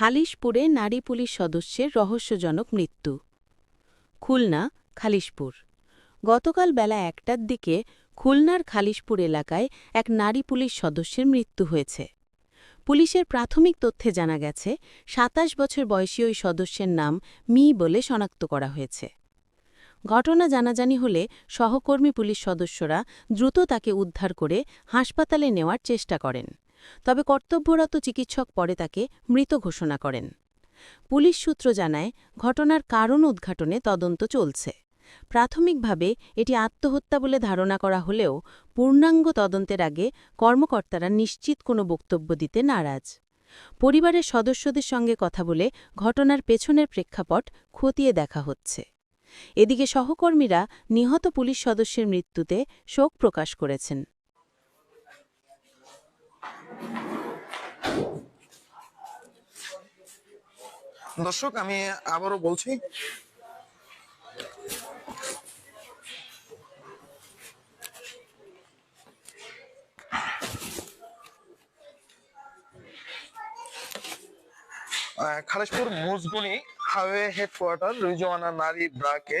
খালিশপুরে নারী পুলিশ সদস্যের রহস্যজনক মৃত্যু। খুলনা, খালিশপুর। গতকাল বেলা একটার দিকে খুলনার খালিশপুর এলাকায় এক নারী পুলিশ সদস্যের মৃত্যু হয়েছে। পুলিশের প্রাথমিক তথ্যে জানা গেছে ২৭ বছর বয়সী ওই সদস্যের নাম মি বলে শনাক্ত করা হয়েছে। ঘটনা জানাজানি হলে সহকর্মী পুলিশ সদস্যরা দ্রুত তাকে উদ্ধার করে হাসপাতালে নেওয়ার চেষ্টা করেন। তবে কর্তব্যরত চিকিৎসক পরে তাকে মৃত ঘোষণা করেন। পুলিশ সূত্র জানায়, ঘটনার কারণ উদ্ঘাটনে তদন্ত চলছে। প্রাথমিকভাবে এটি আত্মহত্যা বলে ধারণা করা হলেও পূর্ণাঙ্গ তদন্তের আগে কর্মকর্তারা নিশ্চিত কোনো বক্তব্য দিতে নারাজ। পরিবারের সদস্যদের সঙ্গে কথা বলে ঘটনার পেছনের প্রেক্ষাপট খতিয়ে দেখা হচ্ছে। এদিকে সহকর্মীরা নিহত পুলিশ সদস্যের মৃত্যুতে শোক প্রকাশ করেছেন। দর্শক, আমি আবারও বলছি খালেশপুর মুজগুনি হাইওয়ে হেডকোয়ার্টার রিজওয়ানা নারী ব্রাকে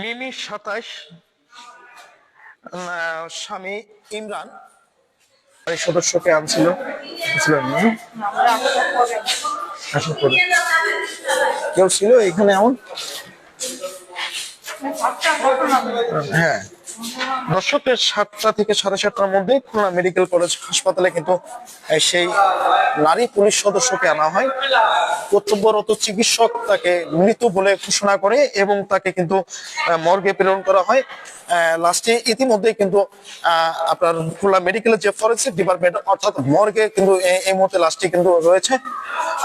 মিমি সাতাশ স্বামী ইমরান সদস্যকে আনছিল? আশা করি কেউ ছিল এখানে এমন? হ্যাঁ। দর্শকের সাতটা থেকে সাড়ে সাতটার মধ্যে খুলনা মেডিকেল কলেজ হাসপাতালে কিন্তু সেই নারী পুলিশ সদস্যকে আনা হয়। কর্তব্যরত চিকিৎসক তাকে মৃত বলে ঘোষণা করে এবং তাকে কিন্তু মর্গে প্রেরণ করা হয়। লাস্টে ইতিমধ্যে কিন্তু আপনার খুলনা মেডিকেলের যে ফরেন্সিক ডিপার্টমেন্ট, অর্থাৎ মর্গে কিন্তু এই মুহূর্তে লাস্টে কিন্তু রয়েছে।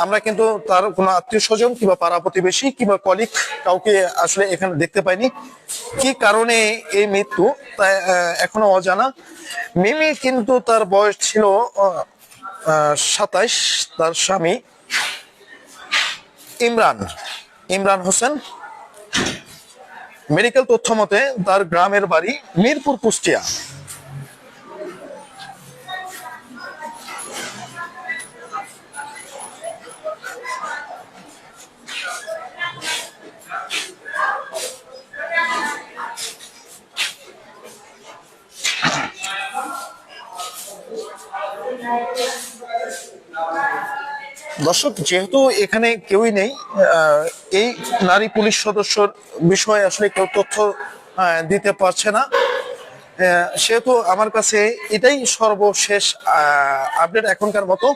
আমরা কিন্তু তার কোনো আত্মীয় স্বজন কিংবা পাড়া প্রতিবেশী কিংবা কলিগ কাউকে আসলে এখানে দেখতে পাইনি। কি কারণে এই মৃত্যু? তা এখনও অজানা। মিমি কিন্তু তার বয়স ছিল সাতাইশ, তার স্বামী ইমরান ইমরান হোসেন। মেডিকেল তথ্য মতে তার গ্রামের বাড়ি মিরপুর কুষ্টিয়া। দর্শক, যেহেতু এখানে কেউই নেই এই নারী পুলিশ সদস্যর বিষয়ে আসলে কেউ তথ্য দিতে পারছে না। সেহেতু আমার কাছে এটাই সর্বশেষ আপডেট এখনকার মতো।